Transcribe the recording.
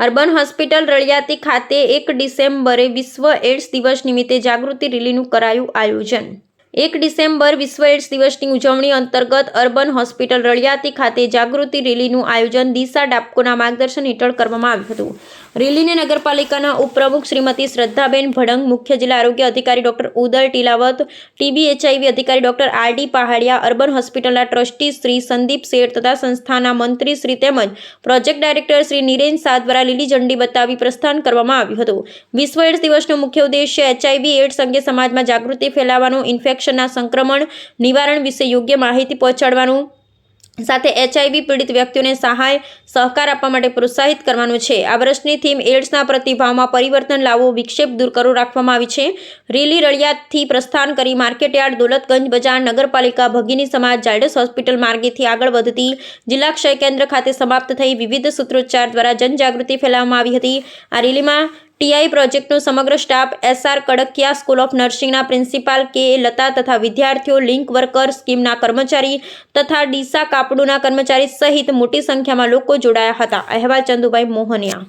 Urban hospital રળિયાતી ખાતે એક ડિસેમ્બરે વિશ્વ એડ્સ દિવસ નિમિત્તે જાગૃતિ રેલીનું કરાયું આયોજન. એક ડિસેમ્બર વિશ્વ એડ્સ દિવસની ઉજવણી અંતર્ગત અર્બન હોસ્પિટલ રળિયાતી ખાતે જાગૃતિ રેલીનું આયોજન દિશા ડાપકોના માર્ગદર્શન હેઠળ કરવામાં આવ્યું હતું. રેલીને નગરપાલિકાના ઉપપ્રમુખ શ્રીમતી શ્રદ્ધાબેન ભડંગ, મુખ્ય જિલ્લા આરોગ્ય અધિકારી doctor Udal Tilawat TB HIV અધિકારી doctor R D Pahadiya, urban હોસ્પિટલના ટ્રસ્ટી શ્રી સંદીપ શેઠ તથા સંસ્થાના મંત્રી શ્રી તેમજ પ્રોજેક્ટ ડાયરેક્ટર શ્રી નિરેન શાહ દ્વારા લીલી ઝંડી બતાવી પ્રસ્થાન કરવામાં આવ્યું હતું. વિશ્વ એડ્સ દિવસનો મુખ્ય ઉદ્દેશ્ય એચઆઈવી એડ્સ અંગે સમાજમાં જાગૃતિ ફેલાવવાનો ઇન્ફેક્શનના સંક્રમણ, નિવારણ વિશે યોગ્ય માહિતી પહોંચાડવાનું, સાથે એચઆઈવી પીડિત વ્યક્તિઓને સહાય, સહકાર આપવા માટે પ્રોત્સાહિત કરવાનું છે. આ વર્ષની થીમ એડ્સના પ્રતિભાવમાં પરિવર્તન લાવવો, વિક્ષેપ દૂર કરવું રાખવામાં આવી છે. રેલી રળિયાતથી પ્રસ્થાન કરી માર્કેટયાર્ડ, દોલતગંજ બજાર, નગરપાલિકા, ભગીની સમાજ, ઝાયડસ હોસ્પિટલ માર્ગેથી આગળ વધતી જિલ્લા ક્ષય કેન્દ્ર ખાતે સમાપ્ત થઈ વિવિધ સૂત્રોચ્ચાર દ્વારા જનજાગૃતિ ફેલાવવામાં આવી હતી. આ રેલીમાં ટીઆઈ પ્રોજેક્ટનો સમગ્ર staff S R Kadakia, school of નર્સિંગના principal K Lata તથા વિદ્યાર્થીઓ, લિંક વર્કર સ્કીમના કર્મચારી તથા ડીસા કાપડુના કર્મચારી સહિત મોટી સંખ્યામાં લોકો જોડાયા હતા. અહેવાલ ચંદુભાઈ મોહનિયા.